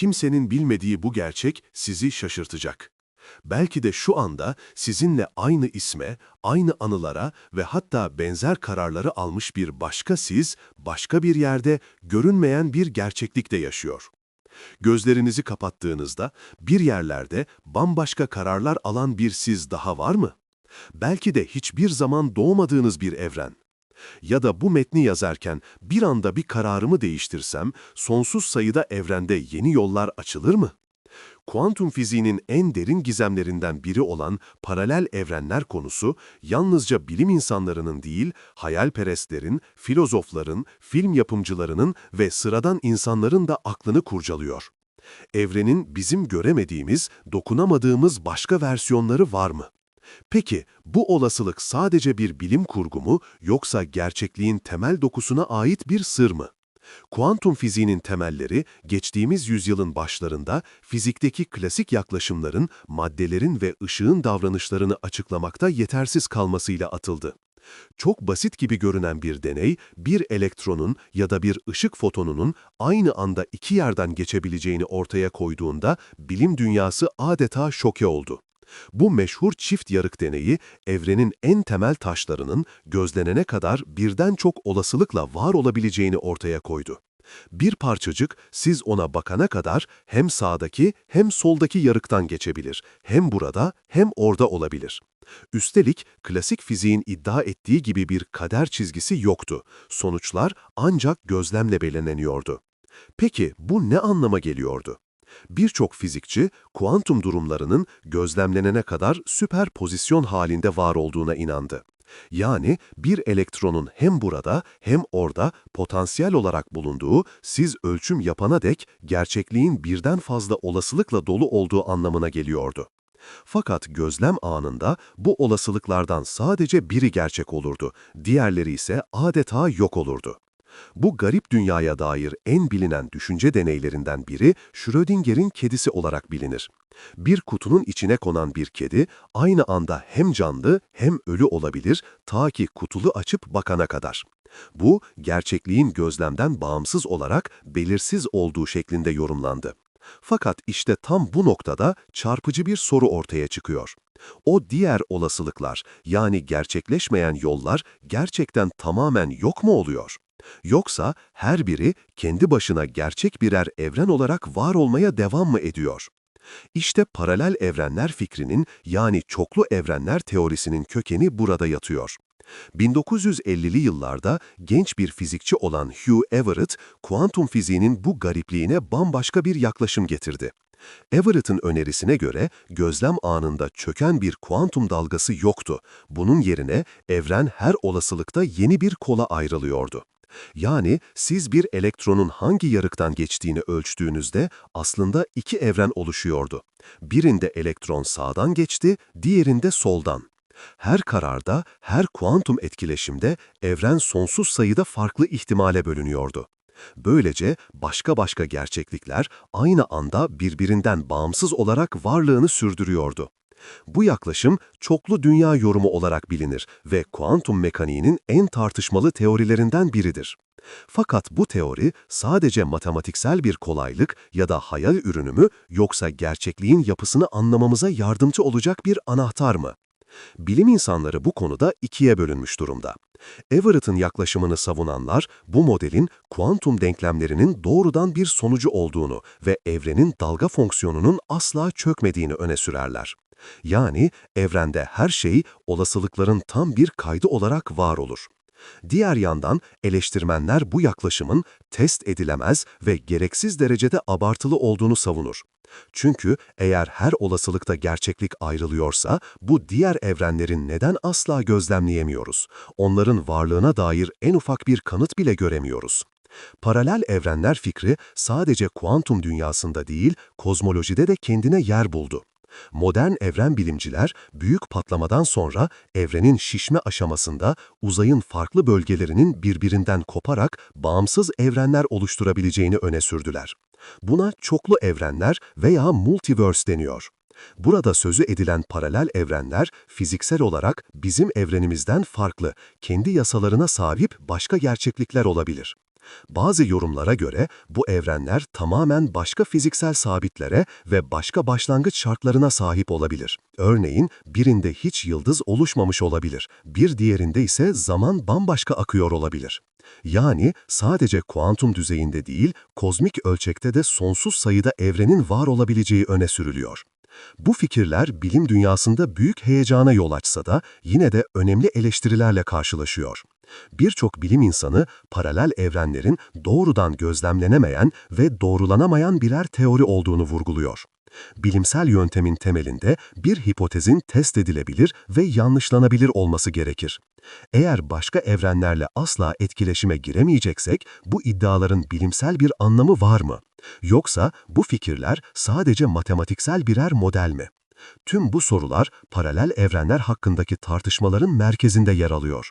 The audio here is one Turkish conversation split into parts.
Kimsenin bilmediği bu gerçek sizi şaşırtacak. Belki de şu anda sizinle aynı isme, aynı anılara ve hatta benzer kararları almış bir başka siz, başka bir yerde görünmeyen bir gerçeklikte yaşıyor. Gözlerinizi kapattığınızda bir yerlerde bambaşka kararlar alan bir siz daha var mı? Belki de hiçbir zaman doğmadığınız bir evren. Ya da bu metni yazarken bir anda bir kararımı değiştirsem sonsuz sayıda evrende yeni yollar açılır mı? Kuantum fiziğinin en derin gizemlerinden biri olan paralel evrenler konusu, yalnızca bilim insanlarının değil, hayalperestlerin, filozofların, film yapımcılarının ve sıradan insanların da aklını kurcalıyor. Evrenin bizim göremediğimiz, dokunamadığımız başka versiyonları var mı? Peki, bu olasılık sadece bir bilim kurgu mu, yoksa gerçekliğin temel dokusuna ait bir sır mı? Kuantum fiziğinin temelleri geçtiğimiz yüzyılın başlarında fizikteki klasik yaklaşımların, maddelerin ve ışığın davranışlarını açıklamakta yetersiz kalmasıyla atıldı. Çok basit gibi görünen bir deney, bir elektronun ya da bir ışık fotonunun aynı anda iki yerden geçebileceğini ortaya koyduğunda bilim dünyası adeta şoke oldu. Bu meşhur çift yarık deneyi, evrenin en temel taşlarının gözlenene kadar birden çok olasılıkla var olabileceğini ortaya koydu. Bir parçacık siz ona bakana kadar hem sağdaki hem soldaki yarıktan geçebilir, hem burada hem orada olabilir. Üstelik klasik fiziğin iddia ettiği gibi bir kader çizgisi yoktu. Sonuçlar ancak gözlemle belirleniyordu. Peki bu ne anlama geliyordu? Birçok fizikçi, kuantum durumlarının gözlemlenene kadar süperpozisyon halinde var olduğuna inandı. Yani bir elektronun hem burada hem orada potansiyel olarak bulunduğu, siz ölçüm yapana dek gerçekliğin birden fazla olasılıkla dolu olduğu anlamına geliyordu. Fakat gözlem anında bu olasılıklardan sadece biri gerçek olurdu, diğerleri ise adeta yok olurdu. Bu garip dünyaya dair en bilinen düşünce deneylerinden biri Schrödinger'in kedisi olarak bilinir. Bir kutunun içine konan bir kedi aynı anda hem canlı hem ölü olabilir ta ki kutulu açıp bakana kadar. Bu, gerçekliğin gözlemden bağımsız olarak belirsiz olduğu şeklinde yorumlandı. Fakat işte tam bu noktada çarpıcı bir soru ortaya çıkıyor. O diğer olasılıklar, yani gerçekleşmeyen yollar gerçekten tamamen yok mu oluyor? Yoksa her biri kendi başına gerçek birer evren olarak var olmaya devam mı ediyor? İşte paralel evrenler fikrinin yani çoklu evrenler teorisinin kökeni burada yatıyor. 1950'li yıllarda genç bir fizikçi olan Hugh Everett, kuantum fiziğinin bu garipliğine bambaşka bir yaklaşım getirdi. Everett'ın önerisine göre gözlem anında çöken bir kuantum dalgası yoktu. Bunun yerine evren her olasılıkta yeni bir kola ayrılıyordu. Yani siz bir elektronun hangi yarıktan geçtiğini ölçtüğünüzde aslında iki evren oluşuyordu. Birinde elektron sağdan geçti, diğerinde soldan. Her kararda, her kuantum etkileşimde evren sonsuz sayıda farklı ihtimale bölünüyordu. Böylece başka başka gerçeklikler aynı anda birbirinden bağımsız olarak varlığını sürdürüyordu. Bu yaklaşım çoklu dünya yorumu olarak bilinir ve kuantum mekaniğinin en tartışmalı teorilerinden biridir. Fakat bu teori sadece matematiksel bir kolaylık ya da hayal ürünü mü yoksa gerçekliğin yapısını anlamamıza yardımcı olacak bir anahtar mı? Bilim insanları bu konuda ikiye bölünmüş durumda. Everett'ın yaklaşımını savunanlar, bu modelin kuantum denklemlerinin doğrudan bir sonucu olduğunu ve evrenin dalga fonksiyonunun asla çökmediğini öne sürerler. Yani evrende her şey olasılıkların tam bir kaydı olarak var olur. Diğer yandan eleştirmenler bu yaklaşımın test edilemez ve gereksiz derecede abartılı olduğunu savunur. Çünkü eğer her olasılıkta gerçeklik ayrılıyorsa bu diğer evrenlerin neden asla gözlemleyemiyoruz? Onların varlığına dair en ufak bir kanıt bile göremiyoruz. Paralel evrenler fikri sadece kuantum dünyasında değil, kozmolojide de kendine yer buldu. Modern evren bilimciler büyük patlamadan sonra evrenin şişme aşamasında uzayın farklı bölgelerinin birbirinden koparak bağımsız evrenler oluşturabileceğini öne sürdüler. Buna çoklu evrenler veya multiverse deniyor. Burada sözü edilen paralel evrenler fiziksel olarak bizim evrenimizden farklı, kendi yasalarına sahip başka gerçeklikler olabilir. Bazı yorumlara göre bu evrenler tamamen başka fiziksel sabitlere ve başka başlangıç şartlarına sahip olabilir. Örneğin birinde hiç yıldız oluşmamış olabilir, bir diğerinde ise zaman bambaşka akıyor olabilir. Yani sadece kuantum düzeyinde değil, kozmik ölçekte de sonsuz sayıda evrenin var olabileceği öne sürülüyor. Bu fikirler bilim dünyasında büyük heyecana yol açsa da yine de önemli eleştirilerle karşılaşıyor. Birçok bilim insanı paralel evrenlerin doğrudan gözlemlenemeyen ve doğrulanamayan birer teori olduğunu vurguluyor. Bilimsel yöntemin temelinde bir hipotezin test edilebilir ve yanlışlanabilir olması gerekir. Eğer başka evrenlerle asla etkileşime giremeyeceksek bu iddiaların bilimsel bir anlamı var mı? Yoksa bu fikirler sadece matematiksel birer model mi? Tüm bu sorular paralel evrenler hakkındaki tartışmaların merkezinde yer alıyor.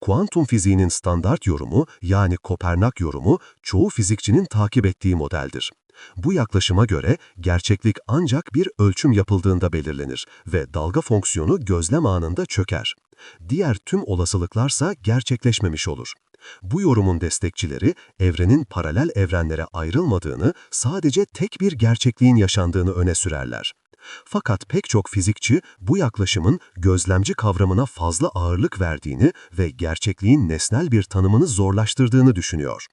Kuantum fiziğinin standart yorumu yani Kopernak yorumu çoğu fizikçinin takip ettiği modeldir. Bu yaklaşıma göre gerçeklik ancak bir ölçüm yapıldığında belirlenir ve dalga fonksiyonu gözlem anında çöker. Diğer tüm olasılıklarsa gerçekleşmemiş olur. Bu yorumun destekçileri evrenin paralel evrenlere ayrılmadığını, sadece tek bir gerçekliğin yaşandığını öne sürerler. Fakat pek çok fizikçi bu yaklaşımın gözlemci kavramına fazla ağırlık verdiğini ve gerçekliğin nesnel bir tanımını zorlaştırdığını düşünüyor.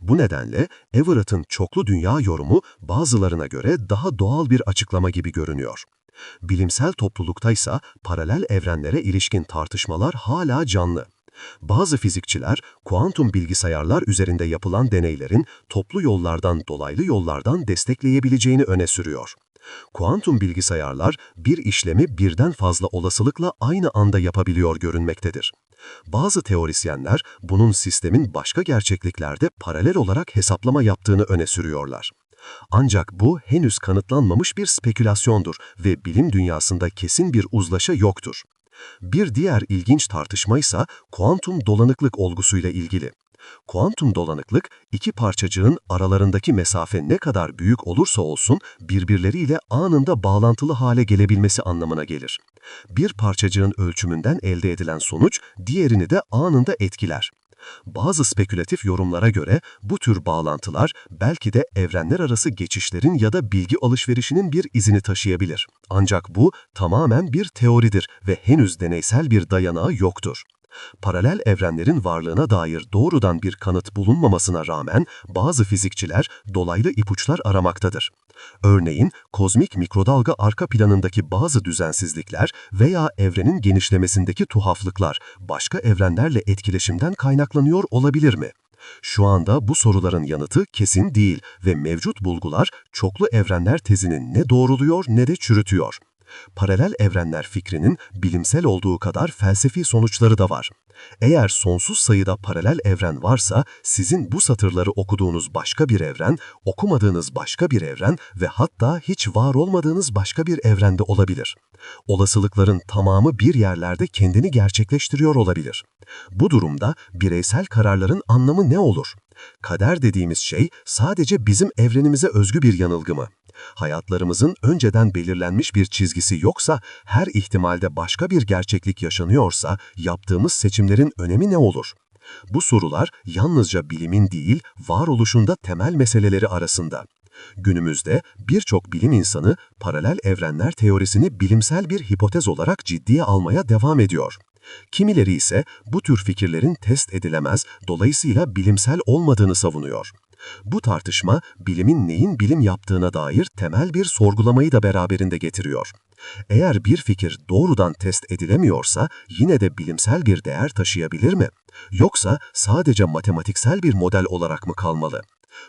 Bu nedenle Everett'ın çoklu dünya yorumu bazılarına göre daha doğal bir açıklama gibi görünüyor. Bilimsel toplulukta ise paralel evrenlere ilişkin tartışmalar hala canlı. Bazı fizikçiler, kuantum bilgisayarlar üzerinde yapılan deneylerin toplu yollardan dolaylı yollardan destekleyebileceğini öne sürüyor. Kuantum bilgisayarlar bir işlemi birden fazla olasılıkla aynı anda yapabiliyor görünmektedir. Bazı teorisyenler bunun sistemin başka gerçekliklerde paralel olarak hesaplama yaptığını öne sürüyorlar. Ancak bu henüz kanıtlanmamış bir spekülasyondur ve bilim dünyasında kesin bir uzlaşı yoktur. Bir diğer ilginç tartışma ise kuantum dolanıklık olgusuyla ilgili. Kuantum dolanıklık, iki parçacığın aralarındaki mesafe ne kadar büyük olursa olsun birbirleriyle anında bağlantılı hale gelebilmesi anlamına gelir. Bir parçacığın ölçümünden elde edilen sonuç diğerini de anında etkiler. Bazı spekülatif yorumlara göre bu tür bağlantılar belki de evrenler arası geçişlerin ya da bilgi alışverişinin bir izini taşıyabilir. Ancak bu tamamen bir teoridir ve henüz deneysel bir dayanağı yoktur. Paralel evrenlerin varlığına dair doğrudan bir kanıt bulunmamasına rağmen bazı fizikçiler dolaylı ipuçlar aramaktadır. Örneğin kozmik mikrodalga arka planındaki bazı düzensizlikler veya evrenin genişlemesindeki tuhaflıklar başka evrenlerle etkileşimden kaynaklanıyor olabilir mi? Şu anda bu soruların yanıtı kesin değil ve mevcut bulgular çoklu evrenler tezini ne doğruluyor ne de çürütüyor. Paralel evrenler fikrinin bilimsel olduğu kadar felsefi sonuçları da var. Eğer sonsuz sayıda paralel evren varsa, sizin bu satırları okuduğunuz başka bir evren, okumadığınız başka bir evren ve hatta hiç var olmadığınız başka bir evrende olabilir. Olasılıkların tamamı bir yerlerde kendini gerçekleştiriyor olabilir. Bu durumda bireysel kararların anlamı ne olur? Kader dediğimiz şey sadece bizim evrenimize özgü bir yanılgı mı? Hayatlarımızın önceden belirlenmiş bir çizgisi yoksa, her ihtimalde başka bir gerçeklik yaşanıyorsa, yaptığımız seçimlerin önemi ne olur? Bu sorular yalnızca bilimin değil, varoluşunda temel meseleleri arasında. Günümüzde birçok bilim insanı paralel evrenler teorisini bilimsel bir hipotez olarak ciddiye almaya devam ediyor. Kimileri ise bu tür fikirlerin test edilemez, dolayısıyla bilimsel olmadığını savunuyor. Bu tartışma bilimin neyin bilim yaptığına dair temel bir sorgulamayı da beraberinde getiriyor. Eğer bir fikir doğrudan test edilemiyorsa yine de bilimsel bir değer taşıyabilir mi? Yoksa sadece matematiksel bir model olarak mı kalmalı?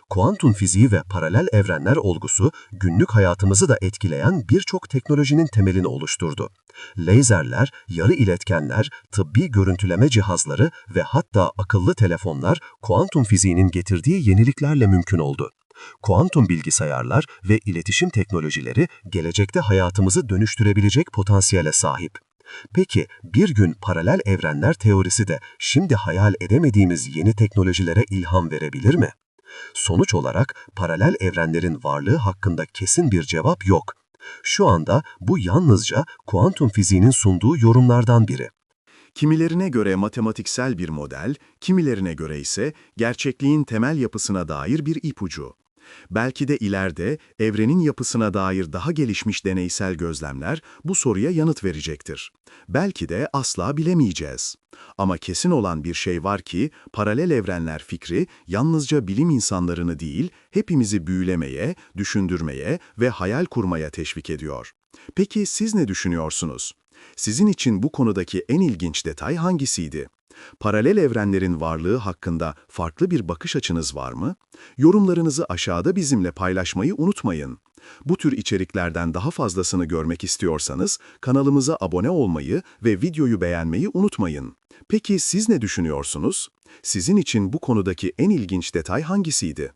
Kuantum fiziği ve paralel evrenler olgusu günlük hayatımızı da etkileyen birçok teknolojinin temelini oluşturdu. Lezerler, yarı iletkenler, tıbbi görüntüleme cihazları ve hatta akıllı telefonlar kuantum fiziğinin getirdiği yeniliklerle mümkün oldu. Kuantum bilgisayarlar ve iletişim teknolojileri gelecekte hayatımızı dönüştürebilecek potansiyele sahip. Peki bir gün paralel evrenler teorisi de şimdi hayal edemediğimiz yeni teknolojilere ilham verebilir mi? Sonuç olarak paralel evrenlerin varlığı hakkında kesin bir cevap yok. Şu anda bu yalnızca kuantum fiziğinin sunduğu yorumlardan biri. Kimilerine göre matematiksel bir model, kimilerine göre ise gerçekliğin temel yapısına dair bir ipucu. Belki de ileride evrenin yapısına dair daha gelişmiş deneysel gözlemler bu soruya yanıt verecektir. Belki de asla bilemeyeceğiz. Ama kesin olan bir şey var ki paralel evrenler fikri yalnızca bilim insanlarını değil, hepimizi büyülemeye, düşündürmeye ve hayal kurmaya teşvik ediyor. Peki siz ne düşünüyorsunuz? Sizin için bu konudaki en ilginç detay hangisiydi? Paralel evrenlerin varlığı hakkında farklı bir bakış açınız var mı? Yorumlarınızı aşağıda bizimle paylaşmayı unutmayın. Bu tür içeriklerden daha fazlasını görmek istiyorsanız kanalımıza abone olmayı ve videoyu beğenmeyi unutmayın. Peki siz ne düşünüyorsunuz? Sizin için bu konudaki en ilginç detay hangisiydi?